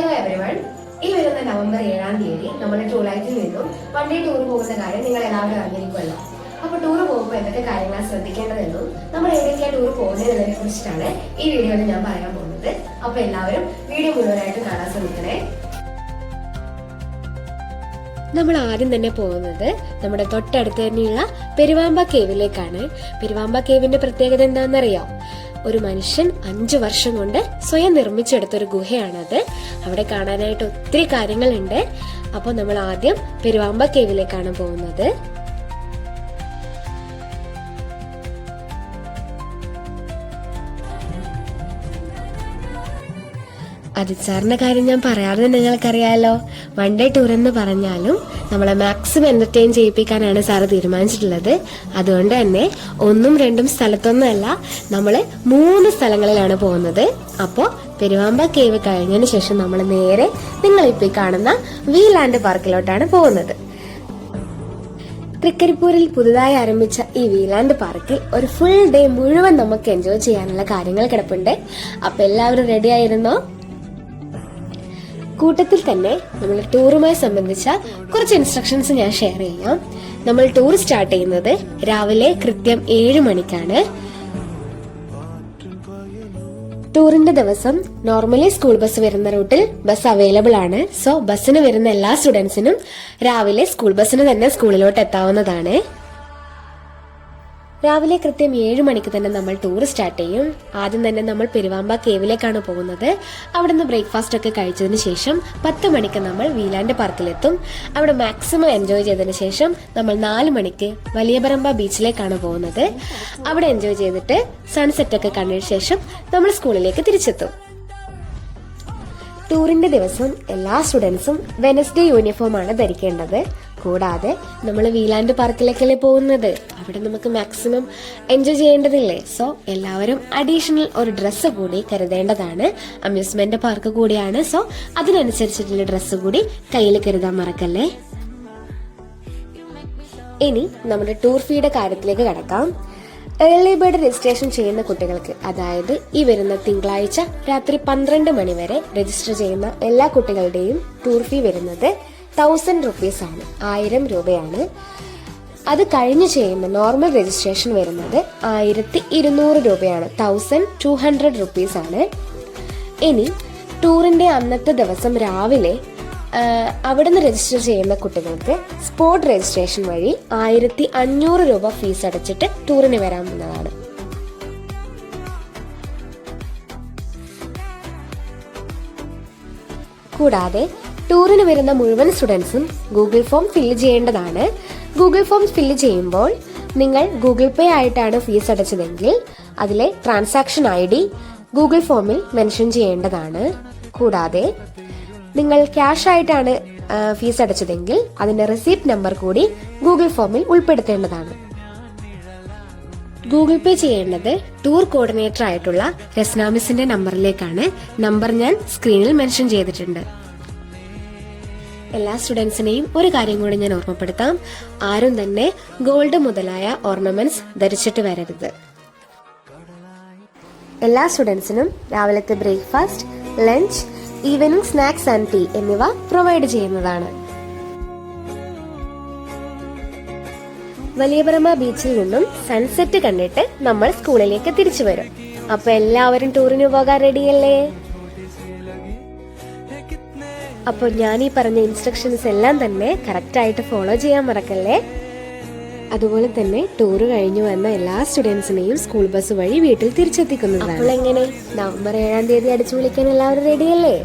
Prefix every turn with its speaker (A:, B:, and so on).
A: Hello everyone ഈ വരുന്ന November ഏഴാം തീയതി നമ്മൾ ടൂളൈറ്റിൽ നിന്നും ഡേ ടൂർ പോകുന്ന കാര്യം നിങ്ങൾ എല്ലാവരും അറിഞ്ഞിരിക്കുമല്ലോ. അപ്പൊ ടൂർ പോകുമ്പോൾ എന്തൊക്കെ കാര്യങ്ങളാണ് ശ്രദ്ധിക്കേണ്ടതെന്നും നമ്മൾ എവിടേക്കാണ് ടൂർ പോകുന്നതിനെ കുറിച്ചിട്ടാണ് ഈ വീഡിയോയിൽ ഞാൻ പറയാൻ പോകുന്നത്. അപ്പൊ എല്ലാവരും വീഡിയോ മുഴുവനായിട്ട് കാണാൻ ശ്രമിക്കണേ.
B: നമ്മൾ ആദ്യം തന്നെ പോകുന്നത് നമ്മുടെ തൊട്ടടുത്ത് തന്നെയുള്ള പെരുവാമ്പ കേവിലേക്കാണ് പെരുവാമ്പ കേവിന്റെ പ്രത്യേകത എന്താണെന്നറിയാം? ഒരു മനുഷ്യൻ അഞ്ചു വർഷം കൊണ്ട് സ്വയം നിർമ്മിച്ചെടുത്തൊരു ഗുഹയാണത്. അവിടെ കാണാനായിട്ട് ഒത്തിരി കാര്യങ്ങളുണ്ട്. അപ്പോൾ നമ്മൾ ആദ്യം പെരുവാമ്പ കേവിലേക്കാണ് പോകുന്നത്. അതിസാറിന്റെ കാര്യം ഞാൻ പറയാതെ നിങ്ങൾക്കറിയാലോ. വൺ ഡേ ടൂർ എന്ന് പറഞ്ഞാലും നമ്മളെ മാക്സിമം എന്റർടൈൻ ചെയ്യിപ്പിക്കാനാണ് സാറ് തീരുമാനിച്ചിട്ടുള്ളത്. അതുകൊണ്ട് തന്നെ ഒന്നും രണ്ടും സ്ഥലത്തൊന്നുമല്ല നമ്മൾ മൂന്ന് സ്ഥലങ്ങളിലാണ് പോകുന്നത്. അപ്പോൾ പെരുവാമ്പ കേവ് കഴിഞ്ഞതിന് ശേഷം നമ്മൾ നേരെ നിങ്ങൾ ഈ കാണുന്ന വീലാൻഡ് പാർക്കിലോട്ടാണ് പോകുന്നത്. തൃക്കരിപ്പൂരിൽ പുതുതായി ആരംഭിച്ച ഈ വീലാൻഡ് പാർക്കിൽ ഒരു ഫുൾ ഡേ മുഴുവൻ നമുക്ക് എൻജോയ് ചെയ്യാനുള്ള കാര്യങ്ങൾ കിടപ്പുണ്ട്. അപ്പൊ എല്ലാവരും റെഡി ആയിരുന്നോ? കൂട്ടത്തിൽ തന്നെ നമ്മൾ ടൂറുമായി സംബന്ധിച്ച കുറച്ച് ഇൻസ്ട്രക്ഷൻസ് ഞാൻ ഷെയർ ചെയ്യാം. നമ്മൾ ടൂർ സ്റ്റാർട്ട് ചെയ്യുന്നത് രാവിലെ കൃത്യം ഏഴ് മണിക്കാണ്. ടൂറിന്റെ ദിവസം നോർമലി സ്കൂൾ ബസ് വരുന്ന റൂട്ടിൽ ബസ് അവൈലബിൾ ആണ്. സോ ബസ്സിന് വരുന്ന എല്ലാ സ്റ്റുഡൻസിനും രാവിലെ സ്കൂൾ ബസ്സിന് തന്നെ സ്കൂളിലോട്ട് എത്താവുന്നതാണ്. രാവിലെ കൃത്യം ഏഴ് മണിക്ക് തന്നെ നമ്മൾ ടൂർ സ്റ്റാർട്ട് ചെയ്യും. ആദ്യം തന്നെ നമ്മൾ പെരുവാമ്പ കേവിലേക്കാണ് പോകുന്നത്. അവിടെ നിന്ന് ബ്രേക്ക്ഫാസ്റ്റ് ഒക്കെ കഴിച്ചതിന് ശേഷം പത്ത് മണിക്ക് നമ്മൾ വീലാൻഡ് പാർക്കിലെത്തും അവിടെ മാക്സിമം എൻജോയ് ചെയ്തതിന് ശേഷം നമ്മൾ നാല് മണിക്ക് വലിയപറമ്പ ബീച്ചിലേക്കാണ് പോകുന്നത്. അവിടെ എൻജോയ് ചെയ്തിട്ട് സൺസെറ്റ് ഒക്കെ കണ്ടതിന് ശേഷം നമ്മൾ സ്കൂളിലേക്ക് തിരിച്ചെത്തും. ടൂറിന്റെ ദിവസം എല്ലാ സ്റ്റുഡൻസും വെനസ്ഡേ യൂണിഫോമാണ് ധരിക്കേണ്ടത്. കൂടാതെ നമ്മൾ വീലാൻഡ് പാർക്കിലേക്കല്ലേ പോകുന്നത്? അവിടെ നമുക്ക് മാക്സിമം എൻജോയ് ചെയ്യേണ്ടതില്ലേ? സോ എല്ലാവരും അഡീഷണൽ ഒരു ഡ്രസ്സ് കൂടി കരുതേണ്ടതാണ്. അമ്യൂസ്മെന്റ് പാർക്ക് കൂടിയാണ്. സോ അതിനനുസരിച്ചിട്ടുള്ള ഡ്രസ്സ് കൂടി കയ്യിൽ കരുതാൻ മറക്കല്ലേ? ഇനി നമ്മുടെ ടൂർ ഫീയുടെ കാര്യത്തിലേക്ക് കടക്കാം. ഏർലി ബേർഡ് രജിസ്ട്രേഷൻ ചെയ്യുന്ന കുട്ടികൾക്ക് അതായത് ഈ വരുന്ന തിങ്കളാഴ്ച രാത്രി പന്ത്രണ്ട് മണി വരെ രജിസ്റ്റർ ചെയ്യുന്ന എല്ലാ കുട്ടികളുടെയും ടൂർ ഫീ വരുന്നത് തൗസൻഡ് റുപ്പീസ് ആണ് ആയിരം രൂപയാണ്. അത് കഴിഞ്ഞ് ചെയ്യുമ്പോൾ നോർമൽ രജിസ്ട്രേഷൻ വരുന്നത് ആയിരത്തി ഇരുന്നൂറ് രൂപയാണ് തൗസൻഡ് ടു ഹൺഡ്രഡ് റുപ്പീസ് ആണ്. ഇനി ടൂറിന്റെ അന്നത്തെ ദിവസം രാവിലെ അവിടുന്ന് രജിസ്റ്റർ ചെയ്യുന്ന കുട്ടികൾക്ക് സ്പോട്ട് രജിസ്ട്രേഷൻ വഴി ആയിരത്തി അഞ്ഞൂറ് രൂപ ഫീസ് അടച്ചിട്ട് ടൂറിന് വരാവുന്നതാണ് കൂടാതെ ടൂറിന് വരുന്ന മുഴുവൻ സ്റ്റുഡൻസും ഗൂഗിൾ ഫോം ഫില്ല് ചെയ്യേണ്ടതാണ്. ഗൂഗിൾ ഫോം ഫില്ല് ചെയ്യുമ്പോൾ നിങ്ങൾ ഗൂഗിൾ പേ ആയിട്ടാണ് ഫീസ് അടച്ചതെങ്കിൽ അതിലെ ട്രാൻസാക്ഷൻ ഐ ഡി ഗൂഗിൾ ഫോമിൽ മെൻഷൻ ചെയ്യേണ്ടതാണ്. കൂടാതെ നിങ്ങൾ ക്യാഷ് ആയിട്ടാണ് ഫീസ് അടച്ചതെങ്കിൽ അതിന്റെ റെസീപ്റ്റ് നമ്പർ കൂടി ഗൂഗിൾ ഫോമിൽ ഉൾപ്പെടുത്തേണ്ടതാണ്. ഗൂഗിൾ പേ ചെയ്യേണ്ടത് ടൂർ കോർഡിനേറ്റർ ആയിട്ടുള്ള രസ്നാമിസിന്റെ നമ്പറിലേക്കാണ്. നമ്പർ ഞാൻ സ്ക്രീനിൽ മെൻഷൻ ചെയ്തിട്ടുണ്ട്. എല്ലാ സ്റ്റുഡൻസിനെയും ഒരു കാര്യം കൂടി ഞാൻ ഓർമ്മപ്പെടുത്താം. ആരും തന്നെ ഗോൾഡ് മുതലായ ഓർണമെന്റ്സ് ധരിച്ചിട്ട് വരരുത്. എല്ലാ സ്റ്റുഡൻസിനും രാവിലത്തെ breakfast lunch evening snacks and tea എന്നിവ പ്രൊവൈഡ് ചെയ്യുന്നതാണ്. വലിയപരമ ബീച്ചിൽ നിന്നും സൺസെറ്റ് കണ്ടിട്ട് നമ്മൾ സ്കൂളിലേക്ക് തിരിച്ചു വരും. അപ്പൊ എല്ലാവരും ടൂറിന് പോകാൻ റെഡിയല്ലേ അപ്പൊ ഞാൻ ഈ പറഞ്ഞ ഇൻസ്ട്രക്ഷൻസ് എല്ലാം തന്നെ കറക്റ്റ് ആയിട്ട് ഫോളോ ചെയ്യാൻ മറക്കല്ലേ? അതുപോലെ തന്നെ ടൂർ കഴിഞ്ഞു വന്ന എല്ലാ സ്റ്റുഡൻസിനെയും സ്കൂൾ ബസ് വഴി വീട്ടിൽ തിരിച്ചെത്തിക്കുന്നതാണ്. അപ്പോൾ എങ്ങനെ നവംബർ ഏഴാം തീയതി അടിച്ചു വിളിക്കാൻ എല്ലാവരും റെഡിയല്ലേ